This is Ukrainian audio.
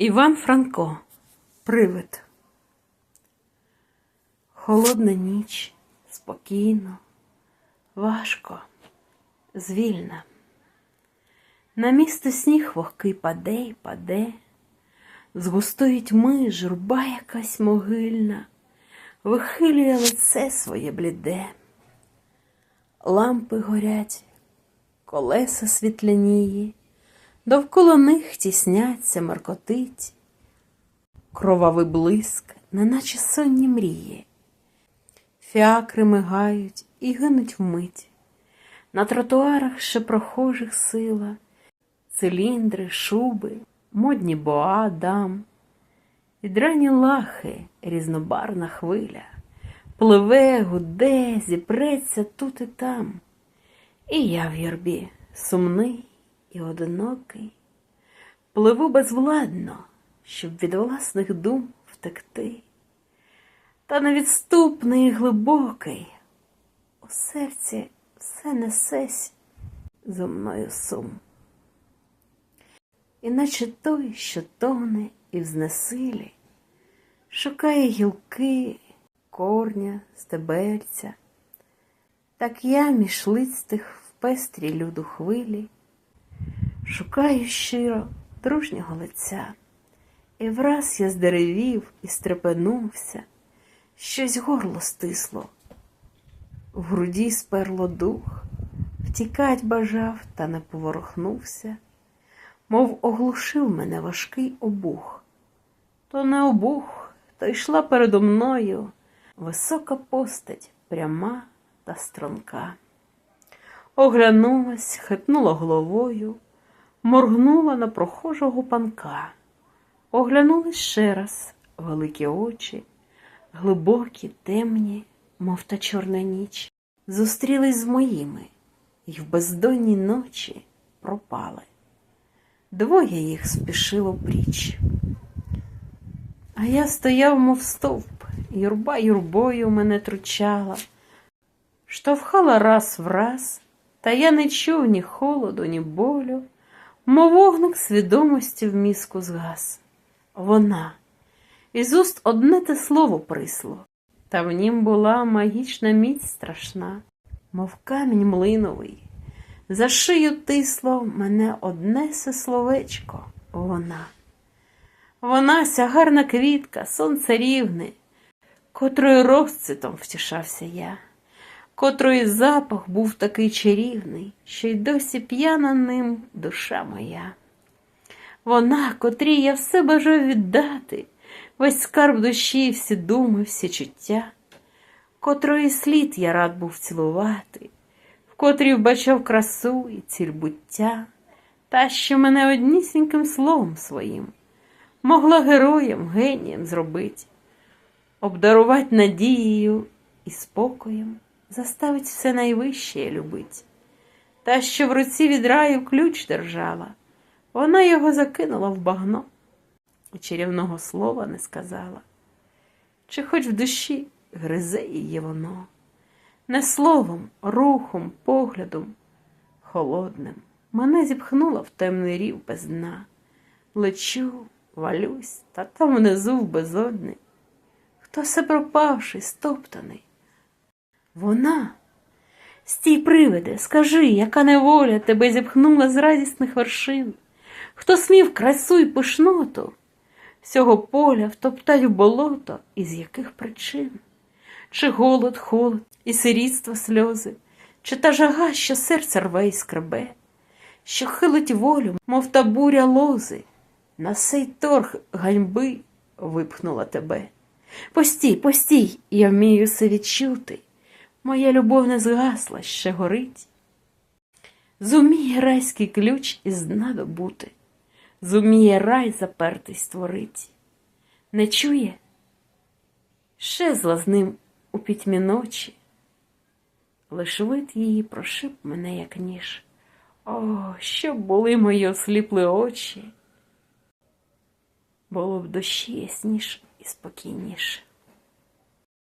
Іван Франко Привид. Холодна ніч, спокійно, важко, звільна. На місто сніг вогкий паде й паде, з густої тьми журба якась могильна, вихилює лице своє бліде. Лампи горять, колеса світляніє, довкола них тісняться, маркотить, кровавий блиск, неначе сонні мрії, фіакри мигають і гинуть вмить, на тротуарах ще прохожих сила, циліндри, шуби, модні боа, дам, відрані лахи, різнобарна хвиля, пливе, гуде, зіпреться тут і там. І я в юрбі сумний і одинокий, пливу безвладно, щоб від власних дум втекти. Та невідступний і глибокий, у серці все несесь зо мною сум. Іначе той, що тоне і в знесилі, шукає гілки, корня, стебельця, так я між лицьтих в пестрі люду хвилі, шукаю щиро дружнього лиця, і враз я здеревів і стрепенувся, щось горло стисло, в груді сперло дух, втікать бажав, та не поворухнувся, мов оглушив мене важкий обух. То не обух, то йшла передо мною висока постать, пряма та струнка. Оглянулась, хитнула головою, моргнула на прохожого панка. Оглянулась ще раз великі очі, глибокі, темні, мов та чорна ніч, зустрілись з моїми й в бездонній ночі пропали. Двоє їх спішило пріч. А я стояв, мов стовп, юрба юрбою мене тручала, штовхала раз в раз, та я не чув ні холоду, ні болю, мов вогник свідомості в мізку згас. Вона, із уст одне те слово присло, та в нім була магічна міць страшна, мов камінь млиновий. За шию тисло мене одне се словечко, вона. Вона ся гарна квітка, сонце рівне, котрою розцвітом втішався я, котрої запах був такий чарівний, що й досі п'яна ним душа моя. Вона, котрій я все бажав віддати, весь скарб душі, всі думи, всі чуття, котрої слід я рад був цілувати, в котрій вбачав красу і ціль буття, та, що мене однісіньким словом своїм могла героєм, генієм зробить, обдарувати надією і спокоєм, заставить все найвище любить. Та, що в руці від раю ключ держала, вона його закинула в багно і чарівного слова не сказала, чи хоч в душі гризе її воно, не словом, рухом, поглядом, холодним, мене зіпхнула в темний рів без дна, лечу валюсь, та там внизу в безодни. Хто се пропавший, стоптаний? Вона. Стій, привиде, скажи, яка неволя тебе зіпхнула з радісних вершин, хто смів красу й пишноту всього поля втоптать в болото, із яких причин? Чи голод, холод і сирітство сльози, чи та жага, що серце рве й скребе, що хилить волю, мов та буря лози, на сей торг ганьби випхнула тебе. Постій, постій, я вмію все відчути. Моя любов не згасла, ще горить. Зуміє райський ключ із дна добути, зуміє рай запертий створить. Не чує? Щезла з ним у пітьмі ночі, лиш вид її прошиб мене, як ніж. О, щоб були мої осліпли очі! було б душі ясніше і спокійніше.